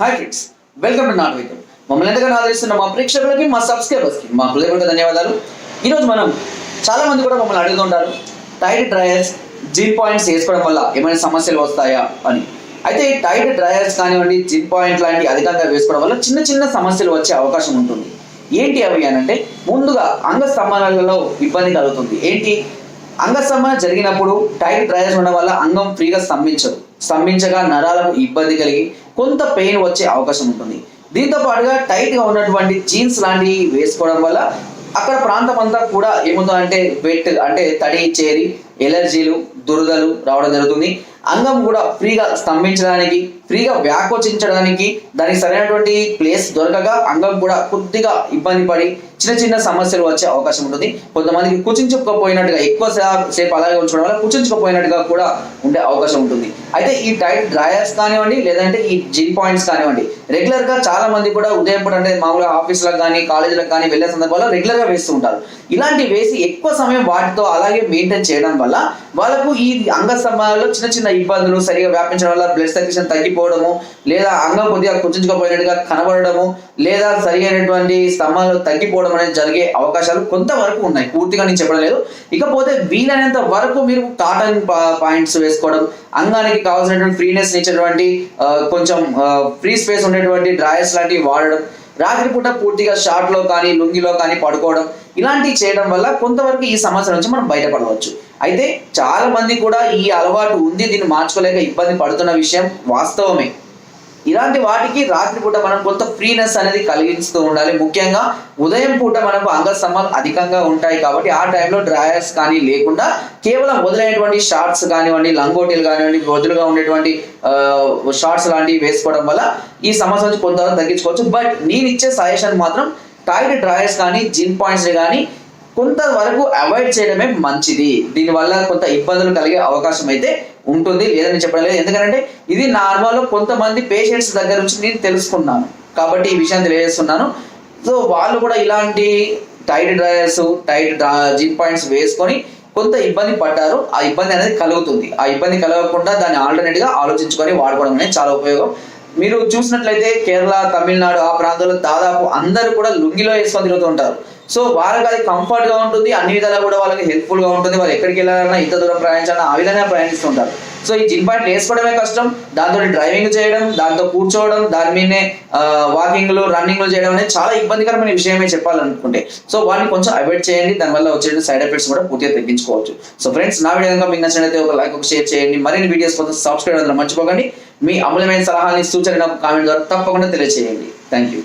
Hi friends welcome to not welcome మమ్మల్ని ఎంతగానో ఆదరిస్తున్న మా ప్రేక్షకులకి మా సబ్స్క్రైబర్స్కి మా హృదయపూర్వక ధన్యవాదాలు. ఈరోజు మనం చాలా మంది కూడా మమ్మల్ని అడుగుతుంటారు టైట్ డ్రయర్స్ జిన్ పాయింట్స్ వేసుకోవడం వల్ల ఏమైనా సమస్యలు వస్తాయా అని. అయితే ఈ టైట్ డ్రయర్స్ కానివ్వండి జిన్ పాయింట్ లాంటి అధికంగా వేసుకోవడం వల్ల చిన్న చిన్న సమస్యలు వచ్చే అవకాశం ఉంటుంది. ఏంటి అవి అని అంటే ముందుగా అంగ స్తంభనాలలో ఇబ్బంది కలుగుతుంది. ఏంటి? అంగస్తంభన జరిగినప్పుడు టైట్ డ్రయర్స్ ఉండడం వల్ల అంగం ఫ్రీగా స్తంభించదు. స్తంభించగా నరాలకు ఇబ్బంది కలిగి కొంత పెయిన్ వచ్చే అవకాశం ఉంటుంది. దీంతో పాటుగా టైట్గా ఉన్నటువంటి జీన్స్ లాంటివి వేసుకోవడం వల్ల అక్కడ ప్రాంతం అంతా కూడా ఏమవుతుందంటే వెట్ అంటే తడి చేరి ఎలర్జీలు దురదలు రావడం జరుగుతుంది. అంగం కూడా ఫ్రీగా స్తంభించడానికి ఫ్రీగా వ్యాకోచించడానికి దానికి సరైనటువంటి ప్లేస్ దొరకగా అంగం కూడా కొద్దిగా ఇబ్బంది పడి చిన్న చిన్న సమస్యలు వచ్చే అవకాశం ఉంటుంది. కొంతమందికి కుచించుకోపోయినట్టుగా ఎక్కువ సేపు అలాగే ఉంచడం వల్ల కుచించుకోపోయినట్టుగా కూడా ఉండే అవకాశం ఉంటుంది. అయితే ఈ టైట్ డ్రాయర్స్ కానివ్వండి లేదంటే ఈ జిన్ పాయింట్స్ కానివ్వండి రెగ్యులర్గా చాలా మంది కూడా ఉదయం పూట అంటే మామూలుగా ఆఫీసులకు కానీ కాలేజీలకు కానీ వెళ్ళే సందర్భాల్లో రెగ్యులర్గా వేస్తూ ఉంటారు. ఇలాంటి వేసి ఎక్కువ సమయం వాటితో అలాగే మెయింటైన్ చేయడం వల్ల వాళ్ళకు ఈ అంగ సమయాల్లో చిన్న చిన్న ఇబ్బందులు సరిగా వ్యాపించడం వల్ల బ్లడ్ సర్క్యులేషన్ తగ్గిపోవడము లేదా అంగం కొద్దిగా కుచించుకోపోయినట్టుగా కనబడడము లేదా సరి అయినటువంటి స్తంభాలు తగ్గిపోవడం అనేది జరిగే అవకాశాలు కొంతవరకు ఉన్నాయి. పూర్తిగా నేను చెప్పడం లేదు. ఇకపోతే వీలైనంత వరకు మీరు కాటన్ పాయింట్స్ వేసుకోవడం అంగానికి కావాల్సినటువంటి ఫ్రీనెస్ ఇచ్చేటువంటి కొంచెం ఫ్రీ స్పేస్ ఉండేటువంటి డ్రాయర్స్ లాంటివి వాడడం రాత్రిపూట పూర్తిగా షార్ట్లో కానీ లుంగిలో కానీ పడుకోవడం ఇలాంటివి చేయడం వల్ల కొంతవరకు ఈ సమస్య నుంచి మనం బయటపడవచ్చు. అయితే చాలా మంది కూడా ఈ అలవాటు ఉంది దీన్ని మార్చుకోలేక ఇబ్బంది పడుతున్న విషయం వాస్తవమే. ఇలాంటి వాటికి రాత్రిపూట మనం కొంత ఫ్రీనెస్ అనేది కలిగిస్తూ ఉండాలి. ముఖ్యంగా ఉదయం పూట మనకు అంగస్తంభాలు అధికంగా ఉంటాయి కాబట్టి ఆ టైంలో డ్రాయర్స్ కానీ లేకుండా కేవలం వదిలేటువంటి షార్ట్స్ కానివ్వండి లంగోటీలు కానివ్వండి వదులుగా ఉండేటువంటి షార్ట్స్ లాంటివి వేసుకోవడం వల్ల ఈ సమస్య నుంచి కొంతవరకు తగ్గించుకోవచ్చు. బట్ నేను ఇచ్చే సజెషన్ మాత్రం టైట్ డ్రాయర్స్ కానీ జిన్ పాయింట్స్ కానీ కొంతవరకు అవాయిడ్ చేయడమే మంచిది. దీనివల్ల కొంత ఇబ్బందులు కలిగే అవకాశం అయితే ఉంటుంది లేదని చెప్పలేదు ఎందుకంటే ఇది నార్మల్ కొంతమంది పేషెంట్స్ దగ్గర నుంచి నేను తెలుసుకున్నాను. కాబట్టి ఈ విషయం తెలియజేస్తున్నాను. సో వాళ్ళు కూడా ఇలాంటి టైట్ డ్రైయర్స్ టైట్ జిన్ పాయింట్స్ వేసుకొని కొంత ఇబ్బంది పడ్డారు. ఆ ఇబ్బంది అనేది కలుగుతుంది. ఆ ఇబ్బంది కలగకుండా దాన్ని ఆల్టర్నేట్గా ఆలోచించుకొని వాడుకోవడం అనేది చాలా ఉపయోగం. మీరు చూసినట్లయితే కేరళ తమిళనాడు ఆ ప్రాంతంలో దాదాపు అందరూ కూడా లుంగిలో వేసుకొని తిరుగుతూ ఉంటారు. సో వాళ్ళకి అది కంఫర్ట్గా ఉంటుంది అన్ని విధాలా కూడా వాళ్ళకి హెల్ప్ఫుల్గా ఉంటుంది. వాళ్ళు ఎక్కడికి వెళ్ళాలన్నా ఇంత దూరం ప్రయాణించాలన్నా ఆ విధంగా ప్రయాణిస్తుంటారు సో ఈ జిమ్ పాయింట్ వేసుకోవడమే కష్టం దాంతో డ్రైవింగ్ చేయడం దాంతో కూర్చోవడం దాని మీదనే వాకింగ్లు రన్నింగ్లు చేయడం అనేది చాలా ఇబ్బందికరమైన విషయమే చెప్పాలనుకుంటే. సో వాటిని కొంచెం అవాయిడ్ చేయండి దానివల్ల వచ్చే సైడ్ ఎఫెక్ట్స్ కూడా పూర్తిగా తగ్గించుకోవచ్చు. సో ఫ్రెండ్స్ నా విధంగా మీకు నచ్చినట్లయితే ఒక లైక్ ఒక షేర్ చేయండి. మరిన్ని వీడియోస్ కోసం సబ్స్క్రైబ్ అందరూ మర్చిపోకండి. మీ అమూల్యమైన సలహాని సూచనలు నాకు కామెంట్ ద్వారా తప్పకుండా తెలియజేయండి థ్యాంక్ యూ